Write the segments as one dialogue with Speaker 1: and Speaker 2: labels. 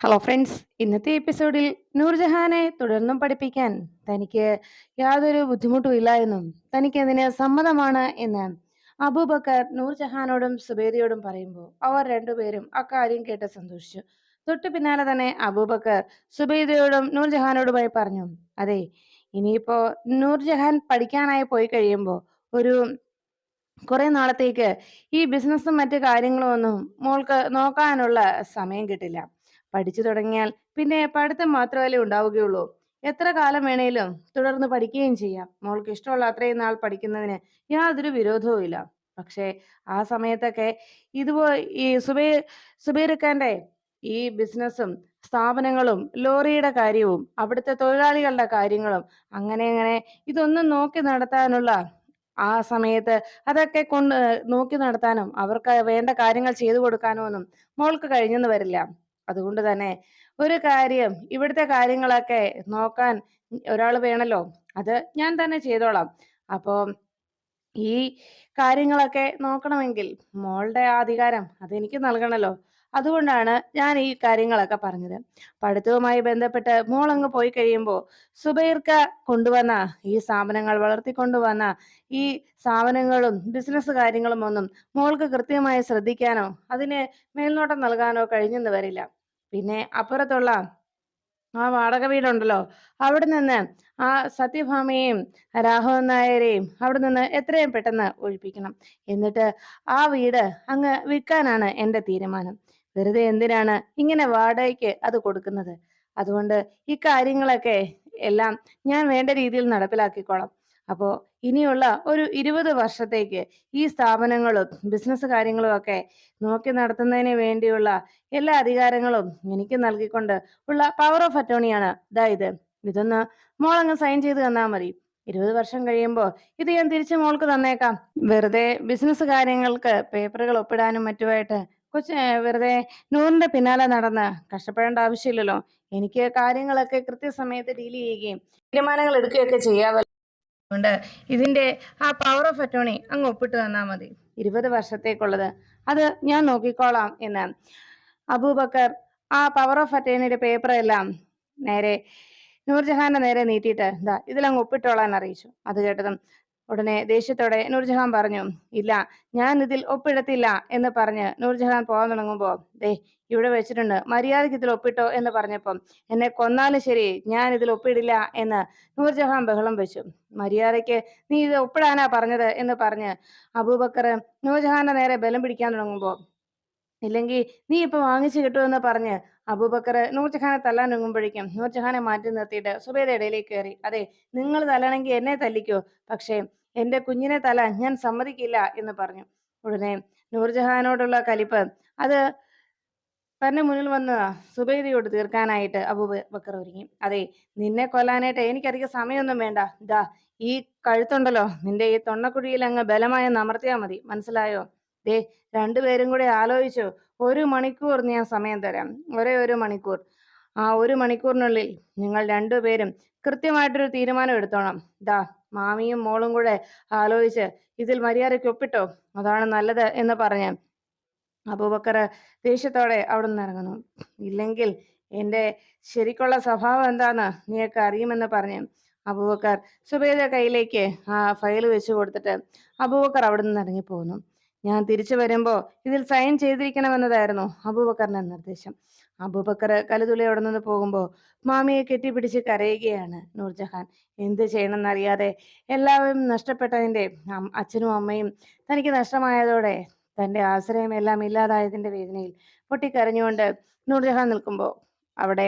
Speaker 1: Hello friends ഇന്നത്തെ എപ്പിസോഡിൽ നൂർജഹാനെ തുടർന്നും പഠിപ്പിക്കാൻ തനിക്ക് യാതൊരു ബുദ്ധിമുട്ടും എന്നും തനിക്ക് അതിന് സമ്മതമാണ് എന്ന് അബൂബക്കർ നൂർജഹാനോടും സുബേദിയോടും പറയുമ്പോൾ അവർ രണ്ടുപേരും അക്കാര്യം കേട്ട് സന്തോഷിച്ചു. തൊട്ടു പിന്നാലെ തന്നെ അബൂബക്കർ സുബൈദയോടും നൂർജഹാനോടുമായി പറഞ്ഞു അതെ ഇനിയിപ്പോ നൂർജഹാൻ പഠിക്കാനായി പോയി കഴിയുമ്പോൾ ഒരു കുറെ നാളത്തേക്ക് ഈ ബിസിനസ്സും മറ്റു കാര്യങ്ങളും ഒന്നും മോൾക്ക് നോക്കാനുള്ള സമയം കിട്ടില്ല. പഠിച്ചു തുടങ്ങിയാൽ പിന്നെ പഠിത്തം മാത്രമല്ലേ ഉണ്ടാവുകയുള്ളൂ. എത്ര കാലം വേണേലും തുടർന്ന് പഠിക്കുകയും ചെയ്യാം. മോൾക്ക് ഇഷ്ടമുള്ള അത്രയും നാൾ പഠിക്കുന്നതിന് യാതൊരു വിരോധവും ഇല്ല. പക്ഷേ ആ സമയത്തൊക്കെ ഇതുപോ ഈ സുബൈ സുബൈർഖാന്റെ ഈ ബിസിനസ്സും സ്ഥാപനങ്ങളും ലോറിയുടെ കാര്യവും അവിടുത്തെ തൊഴിലാളികളുടെ കാര്യങ്ങളും അങ്ങനെ അങ്ങനെ ഇതൊന്നും നോക്കി നടത്താനുള്ള ആ സമയത്ത് അതൊക്കെ കൊണ്ട് നോക്കി നടത്താനും അവർക്ക് വേണ്ട കാര്യങ്ങൾ ചെയ്തു കൊടുക്കാനും ഒന്നും മോൾക്ക് കഴിഞ്ഞെന്ന് വരില്ല. അതുകൊണ്ട് തന്നെ ഒരു കാര്യം ഇവിടുത്തെ കാര്യങ്ങളൊക്കെ നോക്കാൻ ഒരാൾ വേണല്ലോ. അത് ഞാൻ തന്നെ ചെയ്തോളാം. അപ്പോൾ ഈ കാര്യങ്ങളൊക്കെ നോക്കണമെങ്കിൽ മോളുടെ അധികാരം അതെനിക്ക് നൽകണല്ലോ. അതുകൊണ്ടാണ് ഞാൻ ഈ കാര്യങ്ങളൊക്കെ പറഞ്ഞത്. പഠിത്തവുമായി ബന്ധപ്പെട്ട് മോൾ അങ്ങ് പോയി കഴിയുമ്പോൾ സുബൈർക്ക കൊണ്ടുവന്ന ഈ സ്ഥാപനങ്ങൾ വളർത്തിക്കൊണ്ടുവന്ന ഈ സ്ഥാപനങ്ങളും ബിസിനസ് കാര്യങ്ങളും ഒന്നും മോൾക്ക് കൃത്യമായി ശ്രദ്ധിക്കാനോ അതിന് മേൽനോട്ടം നൽകാനോ കഴിഞ്ഞെന്ന് വരില്ല. പിന്നെ അപ്പുറത്തുള്ള ആ വാടക വീടുണ്ടല്ലോ അവിടെ നിന്ന് ആ സത്യഭാമയെയും രാഘവൻ നായരെയും അവിടെ നിന്ന് എത്രയും പെട്ടെന്ന് ഒഴിപ്പിക്കണം. എന്നിട്ട് ആ വീട് അങ്ങ് വിൽക്കാനാണ് എന്റെ തീരുമാനം. വെറുതെ എന്തിനാണ് ഇങ്ങനെ വാടകയ്ക്ക് അത് കൊടുക്കുന്നത്? അതുകൊണ്ട് ഈ കാര്യങ്ങളൊക്കെ എല്ലാം ഞാൻ വേണ്ട രീതിയിൽ നടപ്പിലാക്കിക്കോളാം. അപ്പോൾ ഇനിയുള്ള ഒരു ഇരുപത് വർഷത്തേക്ക് ഈ സ്ഥാപനങ്ങളും ബിസിനസ് കാര്യങ്ങളും ഒക്കെ നോക്കി നടത്തുന്നതിന് വേണ്ടിയുള്ള എല്ലാ അധികാരങ്ങളും എനിക്ക് നൽകിക്കൊണ്ട് ഉള്ള പവർ ഓഫ് അറ്റോണിയാണ് ഇതായത് ഇതൊന്ന് മോളങ്ങ് സൈൻ ചെയ്ത് തന്നാൽ മതി. ഇരുപത് വർഷം കഴിയുമ്പോൾ ഇത് ഞാൻ തിരിച്ച് മോൾക്ക് തന്നേക്കാം. വെറുതെ ബിസിനസ് കാര്യങ്ങൾക്ക് പേപ്പറുകൾ ഒപ്പിടാനും മറ്റുമായിട്ട് കൊച്ചു വെറുതെ നൂറിന്റെ പിന്നാലെ നടന്ന് കഷ്ടപ്പെടേണ്ട ആവശ്യമില്ലല്ലോ. എനിക്ക് കാര്യങ്ങളൊക്കെ കൃത്യസമയത്ത് ഡീൽ ചെയ്യുകയും തീരുമാനങ്ങൾ എടുക്കുകയൊക്കെ ചെയ്യാമല്ലോ അതുകൊണ്ട് ഇതിന്റെ ആ പവർ ഓഫ് അറ്റോണി അങ്ങ് ഒപ്പിട്ട് തന്നാൽ മതി. ഇരുപത് വർഷത്തേക്കുള്ളത്. അത് ഞാൻ നോക്കിക്കോളാം എന്ന്. അബൂബക്കർ ആ പവർ ഓഫ് അറ്റോണിയുടെ പേപ്പർ എല്ലാം നേരെ നൂർജഹാന്റെ നേരെ നീട്ടിയിട്ട് എന്താ ഇതിലങ്ങ് ഒപ്പിട്ടോളാൻ അറിയിച്ചു. അത് കേട്ടതും ഉടനെ ദേഷ്യത്തോടെ നൂർജഹാൻ പറഞ്ഞു ഇല്ല ഞാൻ ഇതിൽ ഒപ്പിടത്തില്ല എന്ന് പറഞ്ഞ് നൂർജഹാൻ പോകാൻ തുടങ്ങുമ്പോ ദേ ഇവിടെ വെച്ചിട്ടുണ്ട്. മര്യാദയ്ക്ക് ഇതിൽ ഒപ്പിട്ടോ എന്ന് പറഞ്ഞപ്പം എന്നെ കൊന്നാലും ശരി ഞാൻ ഇതിൽ ഒപ്പിടില്ല എന്ന് നൂർജഹാൻ ബഹളം വെച്ചു. മര്യാദയ്ക്ക് നീ ഇത് ഒപ്പിടാനാ പറഞ്ഞത് എന്ന് പറഞ്ഞ് അബൂബക്കർ നൂർജഹാന്റെ നേരെ ബലം പിടിക്കാൻ തുടങ്ങുമ്പോ ഇല്ലെങ്കിൽ നീ ഇപ്പൊ വാങ്ങിച്ചു കിട്ടുമെന്ന് പറഞ്ഞ് അബൂബക്കർ നൂർജഹാനെ തല്ലാൻ ഒരുങ്ങുമ്പോഴേക്കും നൂർജഹാനെ മാറ്റി നിർത്തിയിട്ട് സുബേദ ഇടയിലേക്ക് കയറി. അതെ നിങ്ങൾ തല്ലണമെങ്കിൽ എന്നെ തല്ലിക്കോ പക്ഷേ എന്റെ കുഞ്ഞിനെ തല്ലാൻ ഞാൻ സമ്മതിക്കില്ല എന്ന് പറഞ്ഞു. ഉടനെ നൂർജഹാനോടുള്ള കലിപ്പ് അത് തന്നെ മുന്നിൽ വന്നതാ സുബൈദയോട് തീർക്കാനായിട്ട് അബൂബക്കർ ഒരുങ്ങി. അതെ നിന്നെ കൊല്ലാനായിട്ട് എനിക്കധികം സമയമൊന്നും വേണ്ട. ഇതാ ഈ കഴുത്തുണ്ടല്ലോ. നിന്റെ ഈ തൊണ്ണക്കുഴിയിൽ അങ്ങ് ബലമായി നമർത്തിയാൽ മതി. മനസ്സിലായോ? ദേ രണ്ടുപേരും കൂടെ ആലോചിച്ചു. ഒരു മണിക്കൂർ ഞാൻ സമയം തരാം. ഒരേ ഒരു മണിക്കൂർ. ആ ഒരു മണിക്കൂറിനുള്ളിൽ നിങ്ങൾ രണ്ടുപേരും കൃത്യമായിട്ടൊരു തീരുമാനം എടുത്തോണം. ദാ മാമിയും മോളും കൂടെ ആലോചിച്ച് ഇതിൽ മര്യാദയ്ക്ക് ഒപ്പിട്ടോ? അതാണ് നല്ലത് എന്ന് പറഞ്ഞ് അബൂബക്കർ ദേഷ്യത്തോടെ അവിടെ നിന്ന് ഇറങ്ങുന്നു. ഇല്ലെങ്കിൽ എന്റെ ശരിക്കുള്ള സ്വഭാവം എന്താന്ന് നീയൊക്കെ അറിയുമെന്ന് പറഞ്ഞു അബൂബക്കർ സുബൈദ കയ്യിലേക്ക് ആ ഫയൽ വെച്ച് കൊടുത്തിട്ട് അബൂബക്കർ അവിടെ നിന്ന് ഇറങ്ങിപ്പോകുന്നു. ഞാൻ തിരിച്ചു വരുമ്പോൾ ഇതിൽ സൈൻ ചെയ്തിരിക്കണമെന്നതായിരുന്നു അബൂബക്കറിന്റെ നിർദ്ദേശം. അബൂബക്കർ കലുതുളി അവിടെ നിന്ന് പോകുമ്പോൾ മാമിയെ കെട്ടിപ്പിടിച്ച് കരയുകയാണ് നൂർജഹാൻ. എന്ത് ചെയ്യണമെന്നറിയാതെ എല്ലാവരും നഷ്ടപ്പെട്ടതിന്റെ അച്ഛനും അമ്മയും തനിക്ക് നഷ്ടമായതോടെ തന്റെ ആശ്രയം എല്ലാം ഇല്ലാതായതിന്റെ വേദനയിൽ പൊട്ടിക്കരഞ്ഞുകൊണ്ട് നൂർജഹാൻ നിൽക്കുമ്പോൾ അവിടെ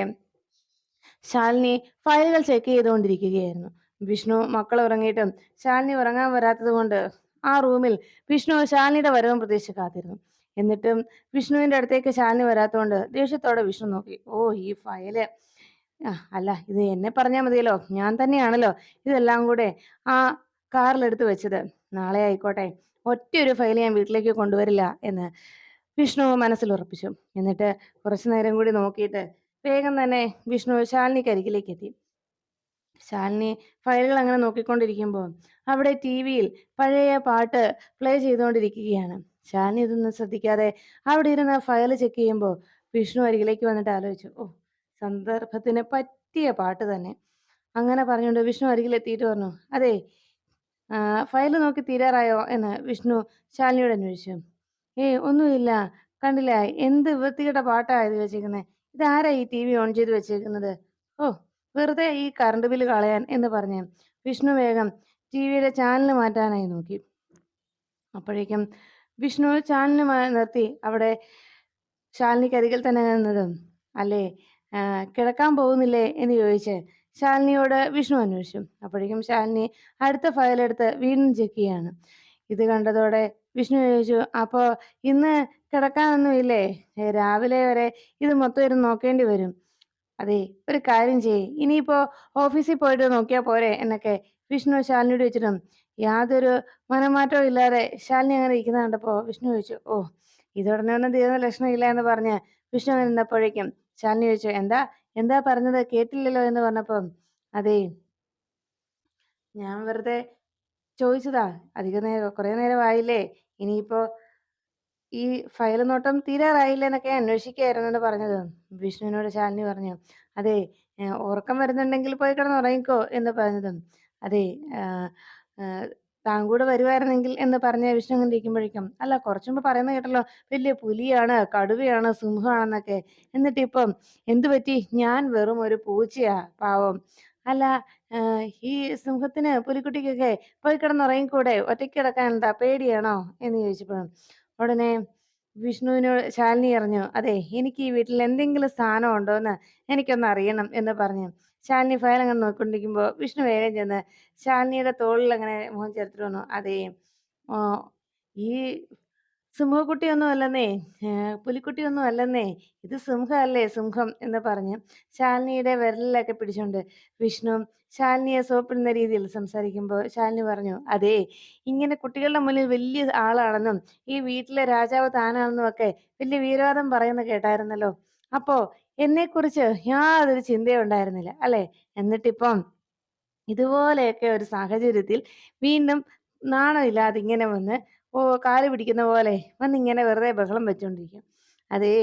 Speaker 1: ശാലിനി ഫയലുകൾ ചെക്ക് ചെയ്തുകൊണ്ടിരിക്കുകയായിരുന്നു. വിഷ്ണു മക്കൾ ഉറങ്ങിയിട്ടും ശാലിനി ഉറങ്ങാൻ വരാത്തത് കൊണ്ട് ആ റൂമിൽ വിഷ്ണു ശാലിനിയുടെ വരവും പ്രതീക്ഷിച്ച് കാത്തിരുന്നു എന്നിട്ടും വിഷ്ണുവിന്റെ അടുത്തേക്ക് ശാലിനി വരാത്തതുകൊണ്ട് ദേഷ്യത്തോടെ വിഷ്ണു നോക്കി. ഓ ഈ ഫയൽ. അല്ല ഇത് എന്നെ പറഞ്ഞാൽ മതിയല്ലോ. ഞാൻ തന്നെയാണല്ലോ ഇതെല്ലാം കൂടെ ആ കാറിലെടുത്ത് വെച്ചത്. നാളെ ആയിക്കോട്ടെ. ഒറ്റ ഒരു ഫയൽ ഞാൻ വീട്ടിലേക്ക് കൊണ്ടുവരില്ല എന്ന് വിഷ്ണു മനസ്സിൽ ഉറപ്പിച്ചു. എന്നിട്ട് കുറച്ചു നേരം കൂടി നോക്കിയിട്ട് വേഗം തന്നെ വിഷ്ണു ശാലിനി കരികിലേക്ക് എത്തി. ശാലിനി ഫയലുകൾ അങ്ങനെ നോക്കിക്കൊണ്ടിരിക്കുമ്പോൾ അവിടെ ടി വിയിൽ പഴയ പാട്ട് പ്ലേ ചെയ്തുകൊണ്ടിരിക്കുകയാണ്. ശാലിനി ഇതൊന്നും ശ്രദ്ധിക്കാതെ അവിടെ ഇരുന്ന് ഫയൽ ചെക്ക് ചെയ്യുമ്പോൾ വിഷ്ണു അരികിലേക്ക് വന്നിട്ട് ആലോചിച്ചു. ഓ സന്ദർഭത്തിന് പറ്റിയ പാട്ട് തന്നെ. അങ്ങനെ പറഞ്ഞുകൊണ്ട് വിഷ്ണു അരികിലെത്തിയിട്ട് പറഞ്ഞു അതെ ഫയൽ നോക്കി തീരാറായോ എന്ന് വിഷ്ണു ശാലിനിയോട് അന്വേഷിച്ചു. ഏയ് ഒന്നുമില്ല. കണ്ടില്ല? എന്ത് വൃത്തികെട്ട പാട്ടാ ഇത് വെച്ചേക്കുന്നത് ഇതാരാ ഈ ടി വി ഓൺ ചെയ്ത് വെച്ചേക്കുന്നത്? ഓ വെറുതെ ഈ കറണ്ട് ബില്ല് കളയാൻ എന്ന് പറഞ്ഞ് വിഷ്ണു വേഗം ടി വിയുടെ ചാനൽ മാറ്റാനായി നോക്കി. അപ്പോഴേക്കും വിഷ്ണു ചാനൽ നിർത്തി അവിടെ ശാലിനിക്ക് അരികിൽ തന്നെ നിന്നതും അല്ലേ? കിടക്കാൻ പോകുന്നില്ലേ? എന്ന് ചോദിച്ച് ശാലിനിയോട് വിഷ്ണു അന്വേഷിച്ചു. അപ്പോഴേക്കും ശാലിനി അടുത്ത ഫയലെടുത്ത് വീണ്ടും ചെക്ക് ചെയ്യാണ്. ഇത് കണ്ടതോടെ വിഷ്ണു ചോദിച്ചു അപ്പോൾ ഇന്ന് കിടക്കാനൊന്നും ഇല്ലേ രാവിലെ വരെ ഇത് മൊത്തം ഇരുന്ന് നോക്കേണ്ടി വരും. അതെ ഒരു കാര്യം ചെയ്യ്. ഇനിയിപ്പോ ഓഫീസിൽ പോയിട്ട് നോക്കിയാ പോരെ എന്നൊക്കെ വിഷ്ണു ശാലിനിയോട് ചോദിച്ചിട്ടും യാതൊരു മനമാറ്റവും ഇല്ലാതെ ശാലിനി അങ്ങനെ ഇരിക്കുന്ന കണ്ടപ്പോൾ വിഷ്ണു ചോദിച്ചു ഓ ഇതുടനെ ഒന്നും തീർന്ന ലക്ഷണമില്ല എന്ന് പറഞ്ഞ് വിഷ്ണു അങ്ങനെ നിന്നപ്പോഴേക്കും ശാലിനി ചോദിച്ചു എന്താ? എന്താ പറഞ്ഞത്? കേട്ടില്ലല്ലോ എന്ന് പറഞ്ഞപ്പം അതെ ഞാൻ വെറുതെ ചോദിച്ചതാ. അധിക നേരം കുറെ നേരമായില്ലേ ഇനിയിപ്പോ ഈ ഫയൽ നോട്ടം തീരാറായില്ല എന്നൊക്കെ അന്വേഷിക്കുകയായിരുന്നു പറഞ്ഞത്. വിഷ്ണുവിനോട് ശാലിനി പറഞ്ഞു അതെ ഉറക്കം വരുന്നുണ്ടെങ്കിൽ പോയി കിടന്ന് ഉറങ്ങിക്കോ എന്ന് പറഞ്ഞതും അതെ താൻ കൂടെ വരുമായിരുന്നെങ്കിൽ എന്ന് പറഞ്ഞ വിഷ്ണു ഇരിക്കുമ്പോഴേക്കും അല്ല കുറച്ചു മുമ്പ് പറയുന്നത് കേട്ടല്ലോ വലിയ പുലിയാണ് കടുവയാണ് സിംഹമാണെന്നൊക്കെ. എന്നിട്ട് ഇപ്പം എന്തു പറ്റി? ഞാൻ വെറും ഒരു പൂച്ചയാ പാവം. അല്ല ഈ സിംഹത്തിന് പുലിക്കുട്ടിക്കൊക്കെ പോയി കിടന്നുറങ്ങിക്കൂടെ? ഒറ്റയ്ക്ക് കിടക്കാൻ എന്താ പേടിയാണോ? എന്ന് ചോദിച്ചപ്പോഴും ഉടനെ വിഷ്ണുവിനോട് ശാലിനി അറിഞ്ഞു അതെ എനിക്ക് ഈ വീട്ടിൽ എന്തെങ്കിലും സ്ഥാനം ഉണ്ടോ എന്ന് എനിക്കൊന്ന് അറിയണം എന്ന് പറഞ്ഞു ശാലിനി ഫയൽ അങ്ങനെ നോക്കിക്കൊണ്ടിരിക്കുമ്പോൾ വിഷ്ണു വേഗം ചെന്ന് ശാലിനിയുടെ തോളിൽ അങ്ങനെ മുഖം ചേർത്തിട്ട് വന്നു. അതെ ഈ സിംഹക്കുട്ടിയൊന്നും അല്ലെന്നേ പുലിക്കുട്ടിയൊന്നും അല്ലെന്നേ ഇത് സിംഹമല്ലേ സിംഹം എന്ന് പറഞ്ഞ് ശാലിനിയുടെ വിരലിലൊക്കെ പിടിച്ചുകൊണ്ട് വിഷ്ണു ശാലിനിയെ സോപ്പിടുന്ന രീതിയിൽ സംസാരിക്കുമ്പോൾ ശാലിനി പറഞ്ഞു അതെ ഇങ്ങനെ കുട്ടികളുടെ മുന്നിൽ വലിയ ആളാണെന്നും ഈ വീട്ടിലെ രാജാവ് താനാണെന്നും ഒക്കെ വലിയ വീരവാദം പറയുന്ന കേട്ടായിരുന്നല്ലോ. അപ്പോ എന്നെക്കുറിച്ച് യാതൊരു ചിന്തയും ഉണ്ടായിരുന്നില്ല അല്ലെ? എന്നിട്ടിപ്പം ഇതുപോലെയൊക്കെ ഒരു സാഹചര്യത്തിൽ വീണ്ടും നാണമില്ലാതെ ഇങ്ങനെ വന്ന് ഓ കാൽ പിടിക്കുന്ന പോലെ വന്ന് ഇങ്ങനെ വെറുതെ ബഹളം വെച്ചുകൊണ്ടിരിക്കും അതേ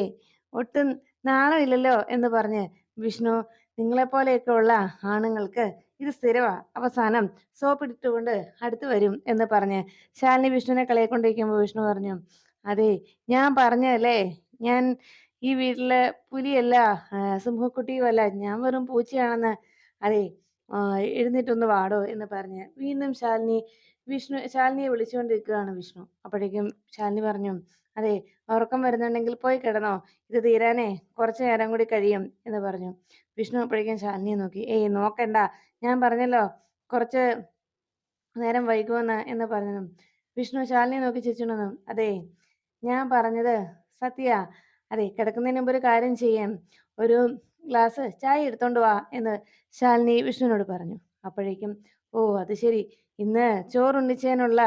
Speaker 1: ഒട്ടും നാണമില്ലല്ലോ എന്ന് പറഞ്ഞ് വിഷ്ണു നിങ്ങളെപ്പോലെയൊക്കെ ഉള്ള ആണുങ്ങൾക്ക് ഇത് സ്ഥിരവാ അവസാനം സോപ്പിട്ടുകൊണ്ട് അടുത്ത് വരും എന്ന് പറഞ്ഞ് ശാലിനി വിഷ്ണുവിനെ കളിയെക്കൊണ്ടിരിക്കുമ്പോൾ വിഷ്ണു പറഞ്ഞു അതെ ഞാൻ പറഞ്ഞല്ലേ ഞാൻ ഈ വീട്ടിലെ പുലിയല്ല സിംഹക്കുട്ടിയുമല്ല. ഞാൻ വെറും പൂച്ചയാണെന്ന്. അതെ എഴുന്നേറ്റൊന്ന് വാടോ എന്ന് പറഞ്ഞ് വീണ്ടും ശാലിനി വിഷ്ണു ശാലിനിയെ വിളിച്ചുകൊണ്ടിരിക്കുകയാണ് വിഷ്ണു. അപ്പോഴേക്കും ശാലിനി പറഞ്ഞു അതെ ഉറക്കം വരുന്നുണ്ടെങ്കിൽ പോയി കിടന്നോ. ഇത് തീരാനേ. കുറച്ച് നേരം കൂടി കഴിയും എന്ന് പറഞ്ഞു. വിഷ്ണു അപ്പോഴേക്കും ശാലിനിയെ നോക്കി ഏയ് നോക്കണ്ട. ഞാൻ പറഞ്ഞല്ലോ കുറച്ച് നേരം വൈകുമെന്ന് എന്ന് പറഞ്ഞു. വിഷ്ണു ശാലിനിയെ നോക്കി ചിരിച്ചുണ്ടെന്നു അതെ ഞാൻ പറഞ്ഞത് സത്യ. അതെ കിടക്കുന്നതിന് മുമ്പ് ഒരു കാര്യം ചെയ്യാം ഒരു ഗ്ലാസ് ചായ എടുത്തോണ്ട് വാ എന്ന് ശാലിനി വിഷ്ണുവിനോട് പറഞ്ഞു. അപ്പോഴേക്കും ഓ അത് ശരി. ഇന്ന് ചോറുണ്ണിച്ചതിനുള്ള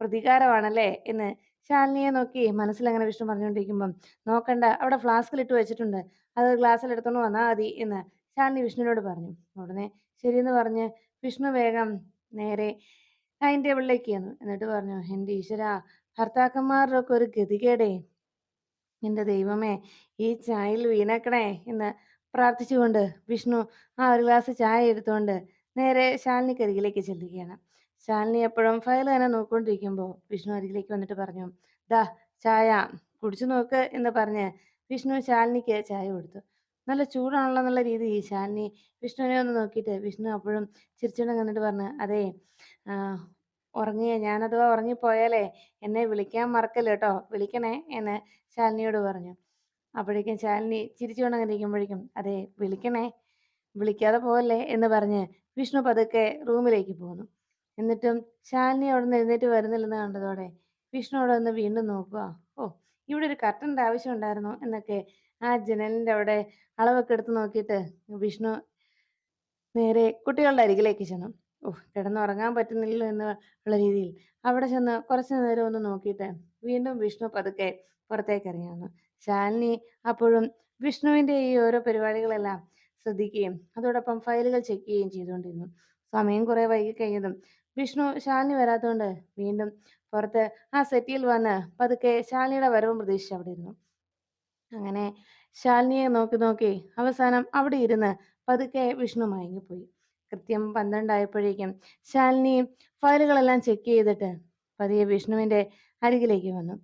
Speaker 1: പ്രതികാരമാണല്ലേ? എന്ന് ശാലിനിയെ നോക്കി മനസ്സിൽ അങ്ങനെ വിഷ്ണു പറഞ്ഞുകൊണ്ടിരിക്കുമ്പം നോക്കണ്ട അവിടെ ഫ്ലാസ്കിൽ ഇട്ട് വെച്ചിട്ടുണ്ട്. അത് ഗ്ലാസ്സിൽ എടുത്തോണ്ട് വന്നാൽ മതി എന്ന് ശാലിനി വിഷ്ണുവിനോട് പറഞ്ഞു. ഉടനെ ശരിയെന്ന് പറഞ്ഞ് വിഷ്ണു വേഗം നേരെ ഡൈനിങ് ടേബിളിലേക്ക് ചെന്നു. എന്നിട്ട് പറഞ്ഞു എന്റെ ഈശ്വര ഭർത്താക്കന്മാരുടെ ഒക്കെ ഒരു ഗതികേടേ. എന്റെ ദൈവമേ ഈ ചായയിൽ വീണേക്കണേ എന്ന് പ്രാർത്ഥിച്ചുകൊണ്ട് വിഷ്ണു ആ ഒരു ഗ്ലാസ് ചായ എടുത്തുകൊണ്ട് നേരെ ശാലിനിക്കരികിലേക്ക് ചെല്ലുകയാണ്. ശാലിനി എപ്പോഴും ഫയൽ തന്നെ നോക്കിക്കൊണ്ടിരിക്കുമ്പോൾ വിഷ്ണു അരികിലേക്ക് വന്നിട്ട് പറഞ്ഞു ദാ ചായ കുടിച്ചു നോക്ക് എന്ന് പറഞ്ഞ് വിഷ്ണു ശാലിനിക്ക് ചായ കൊടുത്തു. നല്ല ചൂടാണല്ലോ എന്നുള്ള രീതിയിൽ ശാലിനി വിഷ്ണുവിനെ ഒന്ന് നോക്കിയിട്ട് വിഷ്ണു അപ്പോഴും ചിരിച്ചുകൊണ്ട് കണ്ടിട്ട് പറഞ്ഞു അതെ ഉറങ്ങിയ ഞാനഥവാ ഉറങ്ങിപ്പോയാലേ എന്നെ വിളിക്കാൻ മറക്കല്ല കേട്ടോ വിളിക്കണേ എന്ന് ശാലിനിയോട് പറഞ്ഞു. അപ്പോഴേക്കും ശാലിനി ചിരിച്ചുകൊണ്ട് അങ്ങനെ ഇരിക്കുമ്പോഴേക്കും അതെ വിളിക്കണേ വിളിക്കാതെ പോവല്ലേ? എന്ന് പറഞ്ഞ് വിഷ്ണു പതുക്കെ റൂമിലേക്ക് പോന്നു. എന്നിട്ടും ശാലിനി അവിടെ നിന്ന് എഴുന്നേറ്റ് വരുന്നില്ലെന്ന് കണ്ടതോടെ വിഷ്ണു അവിടെ ഒന്ന് വീണ്ടും നോക്കുക ഓ ഇവിടെ ഒരു കർട്ടന്റെ ആവശ്യം ഉണ്ടായിരുന്നു എന്നൊക്കെ ആ ജനലിന്റെ അവിടെ അളവൊക്കെ എടുത്ത് നോക്കിയിട്ട് വിഷ്ണു നേരെ കുട്ടികളുടെ അരികിലേക്ക് ചെന്നു. ഓ കിടന്നുറങ്ങാൻ പറ്റുന്നില്ല എന്ന് ഉള്ള രീതിയിൽ അവിടെ ചെന്ന് കുറച്ചു നേരം ഒന്ന് നോക്കിയിട്ട് വീണ്ടും വിഷ്ണു പതുക്കെ പുറത്തേക്ക് വന്നു. ശാലിനി അപ്പോഴും വിഷ്ണുവിന്റെ ഈ ഓരോ പരിപാടികളെല്ലാം ശ്രദ്ധിക്കുകയും അതോടൊപ്പം ഫയലുകൾ ചെക്ക് ചെയ്യുകയും ചെയ്തുകൊണ്ടിരുന്നു. സമയം കുറെ വൈകി കഴിഞ്ഞതും വിഷ്ണു ശാലിനി വരാത്തതുകൊണ്ട് വീണ്ടും പുറത്ത് ആ സെറ്റിയിൽ വന്ന് പതുക്കെ ശാലിനിയുടെ വരവും പ്രതീക്ഷിച്ച് അവിടെ ഇരുന്നു. അങ്ങനെ ശാലിനിയെ നോക്കി നോക്കി അവസാനം അവിടെ ഇരുന്ന് പതുക്കെ വിഷ്ണു മയങ്ങിപ്പോയി. കൃത്യം പന്ത്രണ്ടായപ്പോഴേക്കും ശാലിനി ഫയലുകളെല്ലാം ചെക്ക് ചെയ്തിട്ട് പതിയെ വിഷ്ണുവിന്റെ അരികിലേക്ക് വന്നു.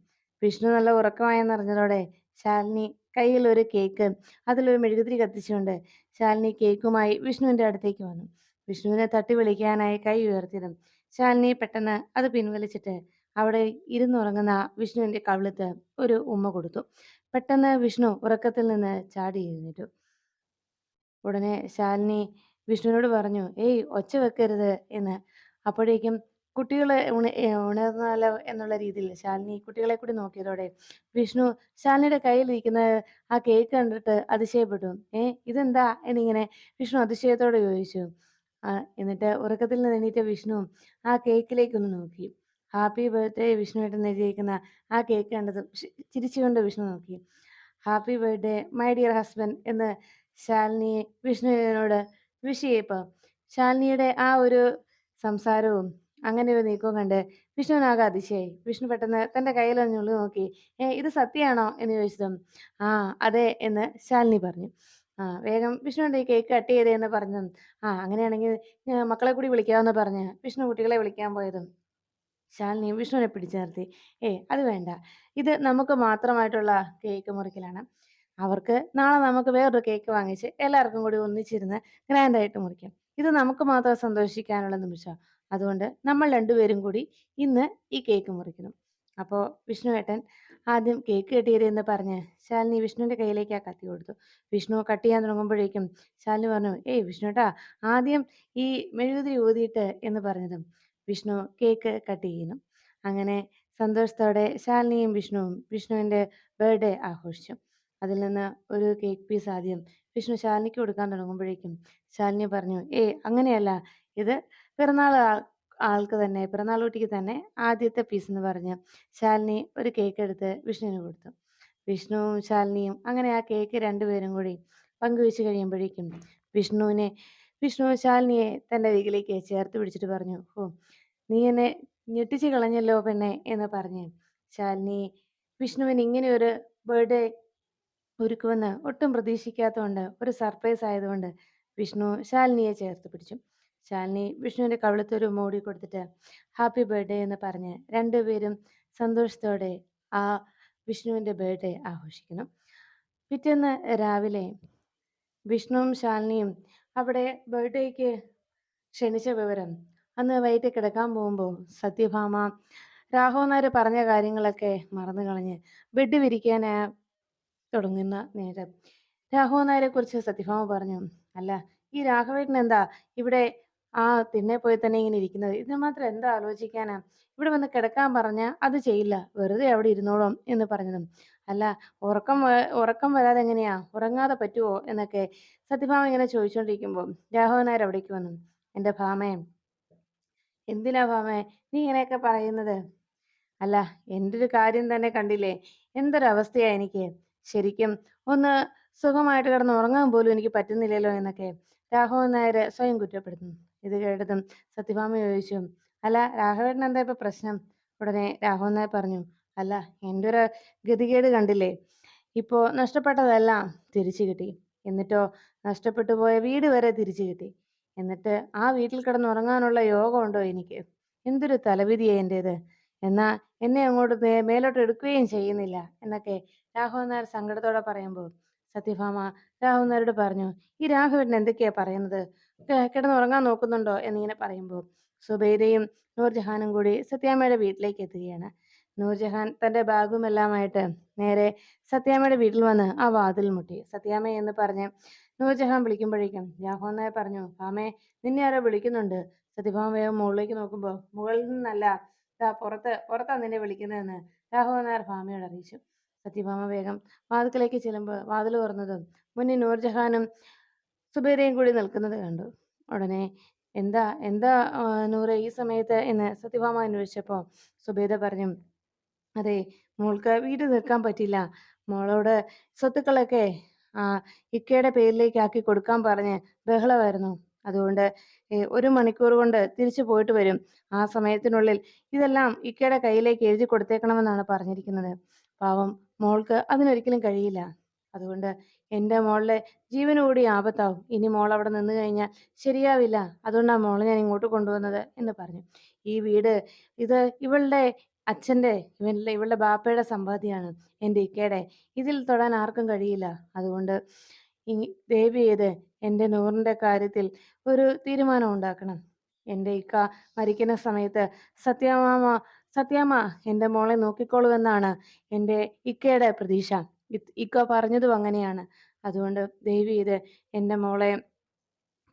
Speaker 1: വിഷ്ണു നല്ല ഉറക്കമായെന്നറിഞ്ഞതോടെ ശാലിനി കയ്യിൽ ഒരു കേക്ക് അതിലൊരു മെഴുകുതിരി കത്തിച്ചുകൊണ്ട് ശാലിനി കേക്കുമായി വിഷ്ണുവിന്റെ അടുത്തേക്ക് വന്നു. വിഷ്ണുവിനെ തട്ടി വിളിക്കാനായി കൈ ഉയർത്തിയതും ശാലിനി പെട്ടെന്ന് അത് പിൻവലിച്ചിട്ട് അവിടെ ഇരുന്നുറങ്ങുന്ന വിഷ്ണുവിന്റെ കവിളത്ത് ഒരു ഉമ്മ കൊടുത്തു. പെട്ടെന്ന് വിഷ്ണു ഉറക്കത്തിൽ നിന്ന് ചാടി എഴുന്നേറ്റു. ഉടനെ ശാലിനി വിഷ്ണുവിനോട് പറഞ്ഞു ഏയ് ഒച്ച വെക്കരുത് എന്ന്. അപ്പോഴേക്കും കുട്ടികളെ ഉണ ഉണർന്നാലോ എന്നുള്ള രീതിയിൽ ശാലിനി കുട്ടികളെ കൂടി നോക്കിയതോടെ വിഷ്ണു ശാലിനിയുടെ കയ്യിലിരിക്കുന്ന ആ കേക്ക് കണ്ടിട്ട് അതിശയപ്പെട്ടു. ഏ ഇതെന്താ? എന്നിങ്ങനെ വിഷ്ണു അതിശയത്തോടെ ചോദിച്ചു. എന്നിട്ട് ഉറക്കത്തിൽ നിന്ന് എണീറ്റ വിഷ്ണു ആ കേക്കിലേക്കൊന്ന് നോക്കി. ഹാപ്പി ബർത്ത്ഡേ വിഷ്ണുവേട്ടൻ എഴുതിയിരിക്കുന്ന ആ കേക്ക് കണ്ടത് ചിരിച്ചുകൊണ്ട് വിഷ്ണു നോക്കി. Happy birthday my dear husband എന്ന് ശാലിനി വിഷ്ണുവിനോട് വിഷ് ചെയ്യപ്പോൾ ശാലിനിയുടെ ആ ഒരു സംസാരവും അങ്ങനെ ഒരു നീക്കവും കണ്ട് വിഷ്ണുവിനാകെ അതിശയായി. വിഷ്ണു പെട്ടെന്ന് തന്റെ കയ്യിൽ കയ്യിലഞ്ഞുള്ളി നോക്കി ഏ ഇത് സത്യമാണോ? എന്ന് ചോദിച്ചതും ആ അതെ എന്ന് ശാലിനി പറഞ്ഞു. ആ വേഗം വിഷ്ണുവിന്റെ ഈ കേക്ക് കട്ട് ചെയ്തേ എന്ന് പറഞ്ഞു ആ അങ്ങനെയാണെങ്കിൽ മക്കളെ കൂടി വിളിക്കാമെന്ന് പറഞ്ഞ് വിഷ്ണു കുട്ടികളെ വിളിക്കാൻ പോയതും. ശാലിനി വിഷ്ണുവിനെ പിടിച്ചു നിർത്തി ഏ അത് വേണ്ട. ഇത് നമുക്ക് മാത്രമായിട്ടുള്ള കേക്ക് മുറിക്കലാണ്. അവർക്ക് നാളെ നമുക്ക് വേറൊരു കേക്ക് വാങ്ങിച്ച് എല്ലാവർക്കും കൂടി ഒന്നിച്ചിരുന്ന് ഗ്രാൻഡായിട്ട് മുറിക്കാം. ഇത് നമുക്ക് മാത്രം സന്തോഷിക്കാനുള്ള നിമിഷം അതുകൊണ്ട് നമ്മൾ രണ്ടുപേരും കൂടി ഇന്ന് ഈ കേക്ക് മുറിക്കുന്നു. അപ്പോൾ വിഷ്ണുവേട്ടൻ ആദ്യം കേക്ക് കെട്ടിയതെന്ന് പറഞ്ഞ് ശാലിനി വിഷ്ണുവിന്റെ കയ്യിലേക്ക് ആ കത്തി കൊടുത്തു. വിഷ്ണു കട്ട് ചെയ്യാൻ തുടങ്ങുമ്പോഴേക്കും ശാലിനി പറഞ്ഞു ഏയ് വിഷ്ണുട്ടാ ആദ്യം ഈ മെഴുകുതിരി ഊതിയിട്ട് എന്ന് പറഞ്ഞതും വിഷ്ണു കേക്ക് കട്ട് ചെയ്യുന്നു. അങ്ങനെ സന്തോഷത്തോടെ ശാലിനിയും വിഷ്ണുവും വിഷ്ണുവിന്റെ ബർത്ത്ഡേ ആഘോഷിച്ചു. അതിൽ നിന്ന് ഒരു കേക്ക് പീസ് ആദ്യം വിഷ്ണു ശാലിനിക്ക് കൊടുക്കാൻ തുടങ്ങുമ്പോഴേക്കും ശാലിനി പറഞ്ഞു ഏയ് അങ്ങനെയല്ല. ഇത് പിറന്നാൾ ആൾ ആൾക്ക് തന്നെ പിറന്നാൾ കുട്ടിക്ക് തന്നെ ആദ്യത്തെ പീസ് എന്ന് പറഞ്ഞ് ശാലിനി ഒരു കേക്ക് എടുത്ത് വിഷ്ണുവിന് കൊടുത്തു. വിഷ്ണുവും ശാലിനിയും അങ്ങനെ ആ കേക്ക് രണ്ടുപേരും കൂടി പങ്കുവെച്ച് കഴിയുമ്പോഴേക്കും വിഷ്ണുവിനെ വിഷ്ണു ശാലിനിയെ തന്റെ വീട്ടിലേക്ക് ചേർത്ത് പിടിച്ചിട്ട് പറഞ്ഞു ഓ നീ എന്നെ ഞെട്ടിച്ച് കളഞ്ഞല്ലോ പെണ്ണെ എന്ന് പറഞ്ഞ് ശാലിനി വിഷ്ണുവിന് ഇങ്ങനെ ഒരു ബർത്ത്ഡേ ഒരുക്കുമെന്ന് ഒട്ടും പ്രതീക്ഷിക്കാത്തതുകൊണ്ട് ഒരു സർപ്രൈസ് ആയതുകൊണ്ട് വിഷ്ണു ശാലിനിയെ ചേർത്ത് പിടിച്ചു. ശാലിനി വിഷ്ണുവിന്റെ കവിളത്തൊരു മോടി കൊടുത്തിട്ട് ഹാപ്പി ബർത്ത്ഡേ എന്ന് പറഞ്ഞ് രണ്ടുപേരും സന്തോഷത്തോടെ ആ വിഷ്ണുവിന്റെ ബർത്ത്ഡേ ആഘോഷിക്കുന്നു. പിറ്റേന്ന് രാവിലെ വിഷ്ണുവും ശാലിനിയും അവിടെ ബർത്ത്ഡേക്ക് ക്ഷണിച്ച വിവരം അന്ന് വൈകിട്ട് കിടക്കാൻ പോകുമ്പോൾ സത്യഭാമ രാഘവൻ പറഞ്ഞ കാര്യങ്ങളൊക്കെ മറന്നു കളഞ്ഞ് ബെഡ് വിരിക്കാൻ തുടങ്ങുന്ന നേരം. രാഘവൻ നായരെ കുറിച്ച് സത്യഭാമ പറഞ്ഞു അല്ല ഈ രാഘവേട്ടൻ എന്താ ഇവിടെ ആ തിന്നെ പോയി തന്നെ ഇങ്ങനെ ഇരിക്കുന്നത്? ഇതിന് മാത്രം എന്താ ആലോചിക്കാനാ? ഇവിടെ വന്ന് കിടക്കാൻ പറഞ്ഞ അത് ചെയ്യില്ല. വെറുതെ അവിടെ ഇരുന്നോളും എന്ന് പറഞ്ഞതും. അല്ല ഉറക്കം ഉറക്കം വരാതെ എങ്ങനെയാ? ഉറങ്ങാതെ പറ്റുമോ എന്നൊക്കെ സത്യഭാമ ഇങ്ങനെ ചോദിച്ചുകൊണ്ടിരിക്കുമ്പോൾ രാഘവൻ നായർ അവിടേക്ക് വന്നു. എന്റെ ഭാമേ എന്തിനാ ഭാമേ? നീ ഇങ്ങനെയൊക്കെ പറയുന്നത്? അല്ല എന്റെ ഒരു കാര്യം തന്നെ കണ്ടില്ലേ? എന്തൊരവസ്ഥയാ എനിക്ക്? ശരിക്കും ഒന്ന് സുഖമായിട്ട് കിടന്ന് ഉറങ്ങാൻ പോലും എനിക്ക് പറ്റുന്നില്ലല്ലോ എന്നൊക്കെ രാഘവൻ നായർ സ്വയം കുറ്റപ്പെടുത്തുന്നു. ഇത് കേട്ടതും സത്യഭാമ ചോദിച്ചു അല്ല രാഘവേട്ടൻ എന്താ ഇപ്പൊ പ്രശ്നം? ഉടനെ രാഘവൻ നായർ പറഞ്ഞു അല്ല എന്റെ ഒരു ഗതികേട് കണ്ടില്ലേ? ഇപ്പോ നഷ്ടപ്പെട്ടതെല്ലാം തിരിച്ചു കിട്ടി. എന്നിട്ടോ നഷ്ടപ്പെട്ടു പോയ വീട് വരെ തിരിച്ചു കിട്ടി. എന്നിട്ട് ആ വീട്ടിൽ കിടന്ന് ഉറങ്ങാനുള്ള യോഗം ഉണ്ടോ എനിക്ക്? എന്തൊരു തലവിധിയാ എന്റേത്? എന്നാ എന്നെ അങ്ങോട്ട് മേലോട്ട് എടുക്കുകയും ചെയ്യുന്നില്ല എന്നൊക്കെ രാഘവൻ നായർ സങ്കടത്തോടെ പറയുമ്പോൾ സത്യഭാമ രാഘവൻ നായരോട് പറഞ്ഞു ഈ രാഘവൻ എന്തൊക്കെയാ പറയുന്നത്? കിടന്നുറങ്ങാൻ നോക്കുന്നുണ്ടോ? എന്നിങ്ങനെ പറയുമ്പോൾ സുബൈദയും നൂർജഹാനും കൂടി സത്യാമ്മയുടെ വീട്ടിലേക്ക് എത്തുകയാണ്. നൂർജഹാൻ തന്റെ ബാഗുമെല്ലാമായിട്ട് നേരെ സത്യാമ്മയുടെ വീട്ടിൽ വന്ന് ആ വാതിൽ മുട്ടി. സത്യാമ്മ എന്ന് പറഞ്ഞ് നൂർജഹാൻ വിളിക്കുമ്പോഴേക്കും രാഘവൻ നായർ പറഞ്ഞു ഭാമേ നിന്നെ ആരോ വിളിക്കുന്നുണ്ട്. സത്യഭാമ വേഗം മുകളിലേക്ക് നോക്കുമ്പോൾ മുകളിൽ നിന്നല്ല പുറത്ത് പുറത്താ നിന്നെ വിളിക്കുന്നതെന്ന് രാഘവൻ നായർ ഭാമയോട് അറിയിച്ചു. സത്യഭാമ വേഗം വാതിക്കലേക്ക് ചെല്ലുമ്പോൾ വാതിൽ തുറന്നതും മുന്നിൽ നൂർജഹാനും സുബൈദയും കൂടി നിൽക്കുന്നത് കണ്ടു. ഉടനെ എന്താ എന്താ നൂറ് ഈ സമയത്ത് എന്ന് സത്യഭാമ അന്വേഷിച്ചപ്പോൾ സുബൈദ പറഞ്ഞു അതെ മോൾക്ക് വീട് നിൽക്കാൻ പറ്റില്ല. മോളോട് സ്വത്തുക്കളൊക്കെ ഇക്കയുടെ പേരിലേക്ക് ആക്കി കൊടുക്കാൻ പറഞ്ഞ് ബഹളമായിരുന്നു. അതുകൊണ്ട് ഒരു മണിക്കൂർ കൊണ്ട് തിരിച്ചു പോയിട്ട് വരും. ആ സമയത്തിനുള്ളിൽ ഇതെല്ലാം ഇക്കയുടെ കയ്യിലേക്ക് എഴുതി കൊടുത്തേക്കണമെന്നാണ് പറഞ്ഞിരിക്കുന്നത്. പാവം മോൾക്ക് അതിനൊരിക്കലും കഴിയില്ല. അതുകൊണ്ട് എന്റെ മോളുടെ ജീവന് കൂടി ആപത്താവും. ഇനി മോൾ അവിടെ നിന്ന് കഴിഞ്ഞാൽ ശരിയാവില്ല. അതുകൊണ്ടാണ് മോളെ ഞാൻ ഇങ്ങോട്ട് കൊണ്ടുവന്നത് എന്ന് പറഞ്ഞു. ഈ വീട് ഇത് ഇവളുടെ അച്ഛന്റെ ഇവന്റെ ഇവളുടെ ബാപ്പയുടെ സമ്പാദ്യമാണ് എന്റെ ഇക്കയുടെ. ഇതിൽ തൊടാൻ ആർക്കും കഴിയില്ല. അതുകൊണ്ട് ഈ ദേവി ചെയ്ത് എന്റെ നൂറിന്റെ കാര്യത്തിൽ ഒരു തീരുമാനം ഉണ്ടാക്കണം. എന്റെ ഇക്ക മരിക്കുന്ന സമയത്ത് സത്യാമാമ സത്യാമ്മ എന്റെ മോളെ നോക്കിക്കോളൂ എന്നാണ് എന്റെ ഇക്കയുടെ പ്രതീക്ഷ. ഇക്ക പറഞ്ഞതും അങ്ങനെയാണ്. അതുകൊണ്ട് ദേവി ഇത് എന്റെ മോളെ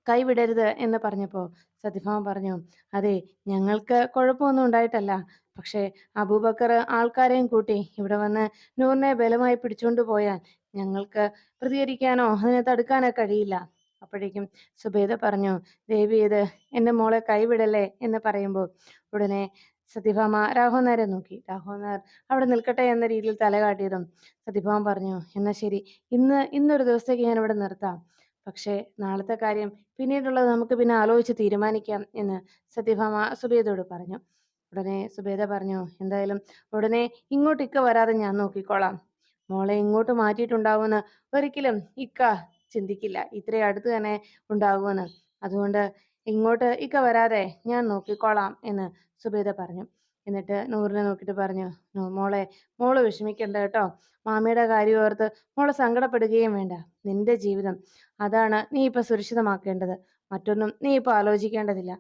Speaker 1: കൈവിടരുത് എന്ന് പറഞ്ഞപ്പോൾ സത്യഭാമ പറഞ്ഞു അതെ ഞങ്ങൾക്ക് കുഴപ്പമൊന്നും ഉണ്ടായിട്ടല്ല. പക്ഷേ അബൂബക്കർ ആൾക്കാരെയും കൂട്ടി ഇവിടെ വന്ന് നൂറിനെ ബലമായി പിടിച്ചുകൊണ്ട് പോയാൽ ഞങ്ങൾക്ക് പ്രതികരിക്കാനോ അതിനെ തടുക്കാനോ കഴിയില്ല. അപ്പോഴേക്കും സുബേദ പറഞ്ഞു ദേവി ഇത് എന്റെ മോളെ കൈവിടല്ലേ? എന്ന് പറയുമ്പോൾ ഉടനെ സത്യഭാമ നേരെ നോക്കി. രാഘവൻ നേർ അവിടെ നിൽക്കട്ടെ എന്ന രീതിയിൽ തല കാട്ടിയതും സത്യഭാമ പറഞ്ഞു എന്നാ ശരി. ഇന്ന് ഇന്നൊരു ദിവസത്തേക്ക് ഞാൻ ഇവിടെ നിർത്താം. പക്ഷേ നാളത്തെ കാര്യം പിന്നീടുള്ളത് നമുക്ക് പിന്നെ ആലോചിച്ച് തീരുമാനിക്കാം എന്ന് സത്യഭാമ സുബേദയോട് പറഞ്ഞു. ഉടനെ സുബേദ പറഞ്ഞു എന്തായാലും ഉടനെ ഇങ്ങോട്ട് ഇക്ക വരാതെ ഞാൻ നോക്കിക്കോളാം. മോളെ ഇങ്ങോട്ട് മാറ്റിയിട്ടുണ്ടാവുമെന്ന് ഒരിക്കലും ഇക്ക ചിന്തിക്കില്ല. ഇത്രയും അടുത്ത് തന്നെ ഉണ്ടാകുമെന്ന് അതുകൊണ്ട് ഇങ്ങോട്ട് ഇക്ക വരാതെ ഞാൻ നോക്കിക്കോളാം എന്ന് സുബേദ പറഞ്ഞു. എന്നിട്ട് നൂറിനെ നോക്കിയിട്ട് പറഞ്ഞു "നൂ- മോളെ മോൾ വിഷമിക്കണ്ട കേട്ടോ. മാമിയുടെ കാര്യം ഓർത്ത് മോൾ സങ്കടപ്പെടുകയും വേണ്ട. നിന്റെ ജീവിതം അതാണ് നീ ഇപ്പൊ സുരക്ഷിതമാക്കേണ്ടത്. മറ്റൊന്നും നീ ഇപ്പൊ ആലോചിക്കേണ്ടതില്ല.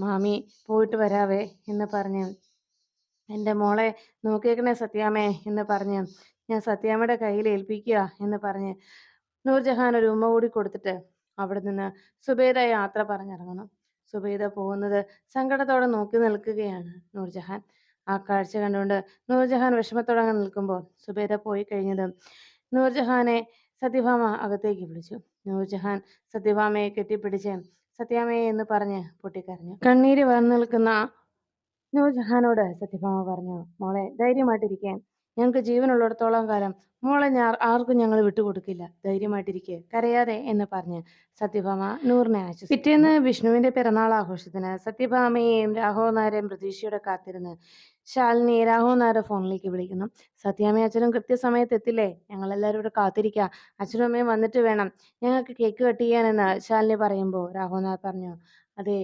Speaker 1: മാമി പോയിട്ട് വരാവേ എന്ന് പറഞ്ഞു. എന്റെ മോളെ നോക്കിയേക്കണേ സത്യാമേ എന്ന് പറഞ്ഞ്. ഞാൻ സത്യാമ്മയുടെ കയ്യിൽ ഏൽപ്പിക്കുക എന്ന് പറഞ്ഞ്. നൂർജഹാൻ ഒരു ഉമ്മ കൂടി കൊടുത്തിട്ട് അവിടെ നിന്ന് സുബേദ യാത്ര പറഞ്ഞിറങ്ങുന്നു. സുബേദ പോകുന്നത് സങ്കടത്തോടെ നോക്കി നിൽക്കുകയാണ് നൂർജഹാൻ. ആ കാഴ്ച കണ്ടുകൊണ്ട് നൂർജഹാൻ വിഷമത്തോടെ അങ്ങ് നിൽക്കുമ്പോൾ സുബേദ പോയി കഴിഞ്ഞതും നൂർജഹാനെ സത്യഭാമ അകത്തേക്ക് വിളിച്ചു. നൂർജഹാൻ സത്യഭാമയെ കെട്ടിപ്പിടിച്ച് സത്യാമയെ എന്ന് പറഞ്ഞ് പൊട്ടിക്കരഞ്ഞു. കണ്ണീര് വന്നു നിൽക്കുന്ന നൂർജഹാനോട് സത്യഭാമ പറഞ്ഞു മോളെ ധൈര്യമായിട്ടിരിക്കാൻ ഞങ്ങൾക്ക് ജീവനുള്ളിടത്തോളം കാലം. മോളെ ഞാൻ ആർക്കും ഞങ്ങൾ വിട്ടുകൊടുക്കില്ല. ധൈര്യമായിട്ടിരിക്കെ. കരയാതെ എന്ന് പറഞ്ഞ് സത്യഭാമ നൂറിനെ ആശ്വസിച്ചു പിറ്റേന്ന് വിഷ്ണുവിന്റെ പിറന്നാൾ ആഘോഷത്തിന് സത്യഭാമയെയും രാഘവ നായരെയും പ്രതീക്ഷയോടെ കാത്തിരുന്ന് ശാലിനി രാഘവ ഫോണിലേക്ക് വിളിക്കുന്നു. സത്യാമ്മയും അച്ഛനും കൃത്യസമയത്ത് എത്തില്ലേ? ഞങ്ങളെല്ലാവരും ഇവിടെ കാത്തിരിക്കുക അച്ഛനും അമ്മയും വന്നിട്ട് വേണം ഞങ്ങൾക്ക് കേക്ക് കട്ട് ചെയ്യാനെന്ന് ശാലിനി പറയുമ്പോൾ രാഘവ നായർ പറഞ്ഞു. അതെ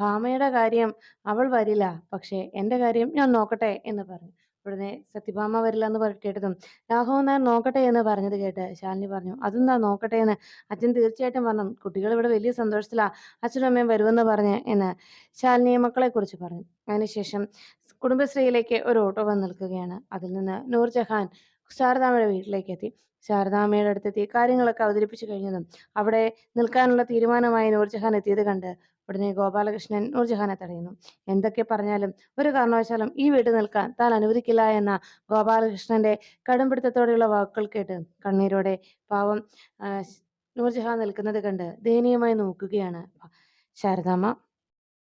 Speaker 1: ഭാമയുടെ കാര്യം അവൾ വരില്ല. പക്ഷേ എന്റെ കാര്യം ഞാൻ നോക്കട്ടെ എന്ന് പറഞ്ഞു. ഉടനെ സത്യഭാമ വരില്ല എന്ന് കേട്ടതും രാഘവൻ നായർ നോക്കട്ടെ എന്ന് പറഞ്ഞത് കേട്ട് ശാലിനി പറഞ്ഞു അതെന്താ നോക്കട്ടെ എന്ന്? അച്ഛൻ തീർച്ചയായിട്ടും പറഞ്ഞു കുട്ടികൾ ഇവിടെ വലിയ സന്തോഷത്തിലാ അച്ഛനും അമ്മയും വരുമെന്ന് പറഞ്ഞ് എന്ന് ശാലിനി മക്കളെ കുറിച്ച് പറഞ്ഞു. അതിനുശേഷം കുടുംബശ്രീയിലേക്ക് ഒരു ഓട്ടോ വന്ന് നിൽക്കുകയാണ്. അതിൽ നിന്ന് നൂർജഹാൻ ശാരദാമ്മയുടെ വീട്ടിലേക്ക് എത്തി. ശാരദാമ്മയുടെ അടുത്തെത്തി കാര്യങ്ങളൊക്കെ അവതരിപ്പിച്ചു കഴിഞ്ഞതും. അവിടെ നിൽക്കാനുള്ള തീരുമാനമായി നൂർജഹാൻ എത്തിയത് കണ്ട് ഉടനെ ഗോപാലകൃഷ്ണൻ നൂർജഹാനെ തടയുന്നു. എന്തൊക്കെ പറഞ്ഞാലും ഒരു കാരണവശാലും ഈ വീട് നിൽക്കാൻ താൻ അനുവദിക്കില്ല എന്ന ഗോപാലകൃഷ്ണന്റെ കടുംപിടുത്തത്തോടെയുള്ള വാക്കുകൾ കേട്ട് കണ്ണീരോടെ പാവം നൂർജഹാൻ നിൽക്കുന്നത് കണ്ട് ദയനീയമായി നോക്കുകയാണ്. ശാരദാമ്മ